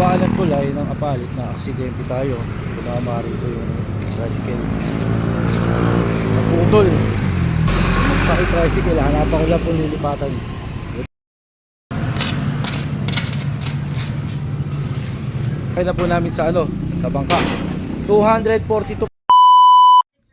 kabaan ng tulay ng apalit na aksidente tayo. Tumama rito yung tricycle. Naputol. Magsakit tricycle. Hanapan ko lang po nilipatan. Kaya na po namin sa ano, sa bangka. 242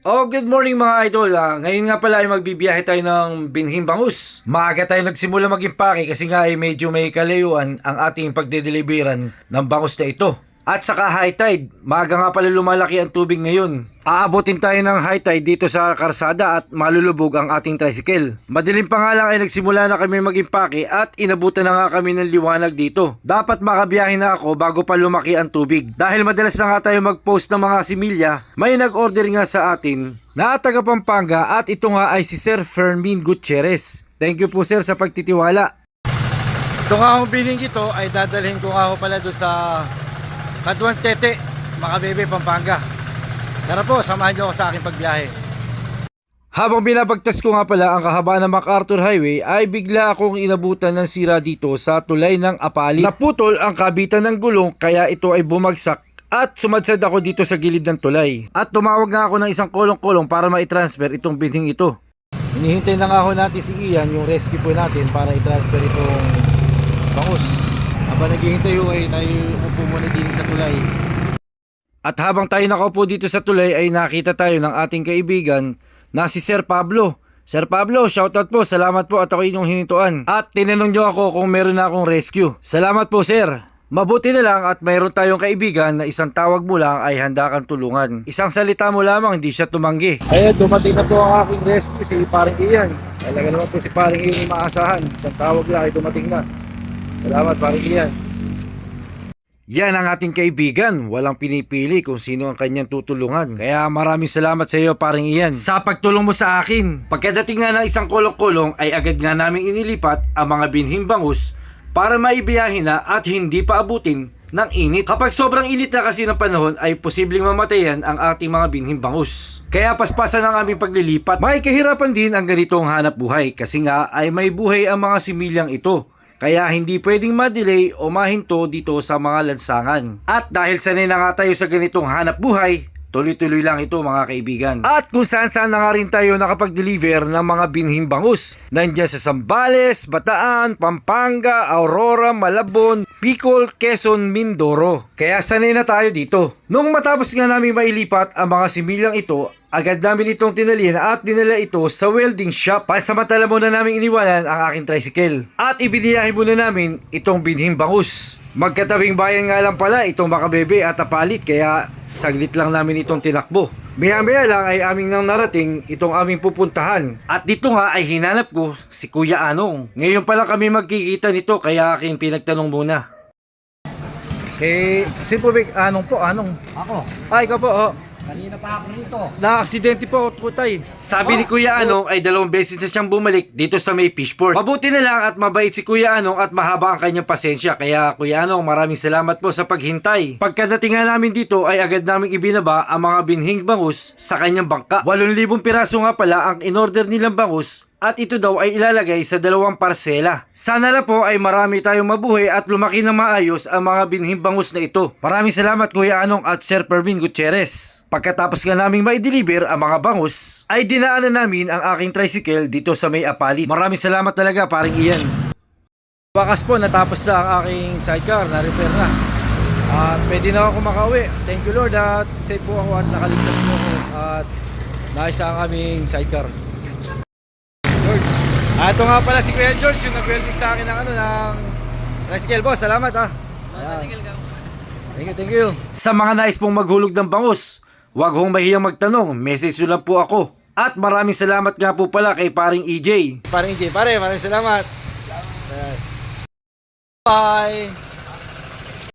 Oh, good morning mga idol. Ah, ngayon nga pala ay magbibiyahe tayo ng Binhing Bangus. Maaga tayo nagsimula mag-impake kasi nga ay medyo may kalayuan ang ating pagdedeliveran ng bangus na ito. At saka high tide, maaga nga pala lumalaki ang tubig ngayon. Aabutin tayo ng high tide dito sa karsada at malulubog ang ating tricycle. Madilim pa nga lang ay nagsimula na kami mag-impake at inabutan na nga kami ng liwanag dito. Dapat makabiyahe na ako bago pa lumaki ang tubig. Dahil madalas na nga tayo mag-post ng mga similya, may nag-order nga sa atin na taga Pampanga at ito nga ay si Sir Fermin Gutierrez. Thank you po sir sa pagtitiwala. Ito nga akong biling ito ay dadalhin ko nga pala doon sa Kaduan Tete, mga bebe Pampanga. Tara po, samahan niyo ako sa aking pagbiyahe. Habang binabagtas ko nga pala ang kahabaan ng MacArthur Highway ay bigla akong inabutan ng sira dito sa tulay ng Apali. Naputol ang kabitan ng gulong kaya ito ay bumagsak at sumadsad ako dito sa gilid ng tulay. At tumawag nga ako ng isang kolong-kolong para ma-transfer itong binhing ito. Hinihintay na nga ako natin si Ian, yung rescue po natin para i-transfer itong bangus. Habang naghihintay yung ay tayo upo muna din sa tulay. At habang tayo nakaupo dito sa tulay ay nakita tayo ng ating kaibigan na si Sir Pablo. Sir Pablo, shoutout po. Salamat po at ako inyong hinintuan. At tinanong nyo ako kung meron na akong rescue. Salamat po, Sir. Mabuti na lang at mayroon tayong kaibigan na isang tawag mo lang ay handa kang tulungan. Isang salita mo lamang, hindi siya tumanggi. Kaya dumating na po ang aking rescue si Paring Ian. Talaga naman po si Paring Ian yung maasahan. Isang tawag lang ay dumating na. Salamat Paring Ian. Yan ang ating kaibigan. Walang pinipili kung sino ang kanyang tutulungan. Kaya maraming salamat sa iyo, paring iyan. Sa pagtulong mo sa akin. Pagkadating nga ng isang kolong-kolong ay agad nga namin inilipat ang mga binhing bangus para maibiyahin na at hindi pa abutin ng init. Kapag sobrang init na kasi ng panahon ay posibleng mamatayan ang ating mga binhing bangus. Kaya paspasan ang aming paglilipat. May kahirapan din ang ganitong hanap buhay kasi nga ay may buhay ang mga similyang ito. Kaya hindi pwedeng ma-delay o mahinto dito sa mga lansangan. At dahil sanay na nga tayo sa ganitong hanap buhay, tuloy-tuloy lang ito mga kaibigan. At kung saan saan na nga rin tayo nakapag-deliver ng mga binhing bangus. Nandiyan sa Zambales, Bataan, Pampanga, Aurora, Malabon, Bicol, Quezon, Mindoro. Kaya sanay na tayo dito. Nung matapos nga namin mailipat ang mga similyang ito, agad namin itong tinalin at dinala ito sa welding shop. Pansamantala muna namin iniwanan ang aking tricycle. At ibiniyahe muna namin itong binhing bangus. Magkatabing bayan nga lang pala itong makabebe at apalit kaya saglit lang namin itong tinakbo. Maya maya lang ay aming nang narating itong aming pupuntahan. At dito nga ay hinanap ko si Kuya Anong. Ngayon pala kami magkikita nito kaya aking pinagtanong muna. Eh, si Pubik, Anong po, Anong? Ako, Ay, ikaw po, oh. Kanina pa ako rito. Na-aksidente po ako, Tutay. Sabi ni Kuya Anong ay dalawang beses na siyang bumalik dito sa may fishport. Mabuti na lang at mabait si Kuya Anong at mahaba ang kanyang pasensya. Kaya Kuya Anong, maraming salamat po sa paghintay. Pagkadating nga namin dito ay agad naming ibinaba ang mga binhing bangus sa kanyang bangka. 8,000 piraso nga pala ang in-order nilang bangus at ito daw ay ilalagay sa dalawang parsela. Sana na po ay marami tayong mabuhay at lumaki na maayos ang mga binhing bangus na ito. Maraming salamat Kuya Anong at Sir Pervin Gutierrez. Pagkatapos nga naming ma-deliver ang mga bangus, ay dinaanan namin ang aking tricycle dito sa may apalit. Maraming salamat talaga paring iyan. Wakas po natapos na ang aking sidecar, na-repair na. At pwede na ako makauwi. Thank you Lord at safe po ako at nakaligtas po ako at naisa ang aming sidecar. Ah, ito nga pala si Kuya George yung nag-welding sa akin ng ano ng tricycle boss. Salamat ah. Ayan. Thank you, thank you. Sa mga nais pong maghulog ng bangus, huwag hong mahiyang magtanong. Message nyo lang po ako. At maraming salamat nga po pala kay paring EJ. Paring EJ, pare, maraming salamat. Ayan. Bye.